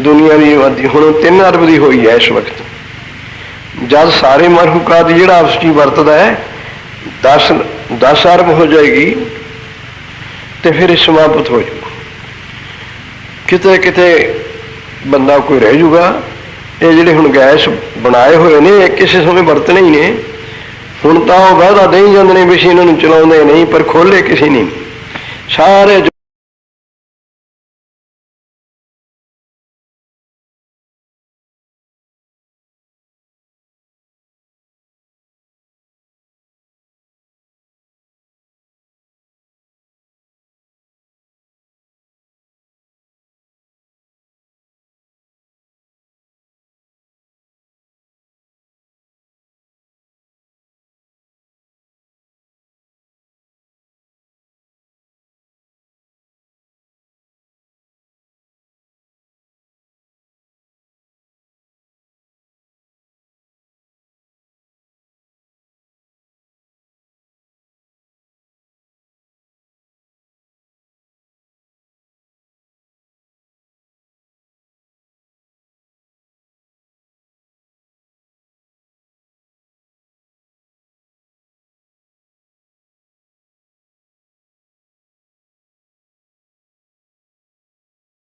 ਦੁਨੀਆ ਦੀ ਆਬਾਦੀ ਹੁਣ 3 ਅਰਬ ਦੀ ਹੋਈ ਹੈ ਇਸ ਵਕਤ। ਜਦ ਸਾਰੇ ਮਰਹੂਕਾਤ ਜਿਹੜਾ ਆਪਸ ਵਿੱਚ ਵਰਤਦਾ ਹੈ 10 10 ਅਰਬ ਹੋ ਜਾਏਗੀ ਤੇ ਫਿਰ ਇਹ ਸਮਾਪਤ ਹੋ ਜਾਊਗਾ। ਕਿਤੇ ਕਿਤੇ ਬੰਦਾ ਕੋਈ ਰਹਿ ਜਾਊਗਾ। ਇਹ ਜਿਹੜੇ ਹੁਣ ਗੈਸ ਬਣਾਏ ਹੋਏ ਨੇ, ਇਹ ਕਿਸੇ ਸਮੇਂ ਵਰਤਣੇ ਹੀ ਨੇ। ਹੁਣ ਤਾਂ ਉਹ ਵਾਅਦਾ ਦੇਈ ਜਾਂਦੇ ਨੇ ਵੀ ਅਸੀਂ ਇਹਨਾਂ ਨੂੰ ਚਲਾਉਂਦੇ ਨਹੀਂ, ਪਰ ਖੋਲੇ ਕਿਸੇ ਨਹੀਂ। ਸਾਰੇ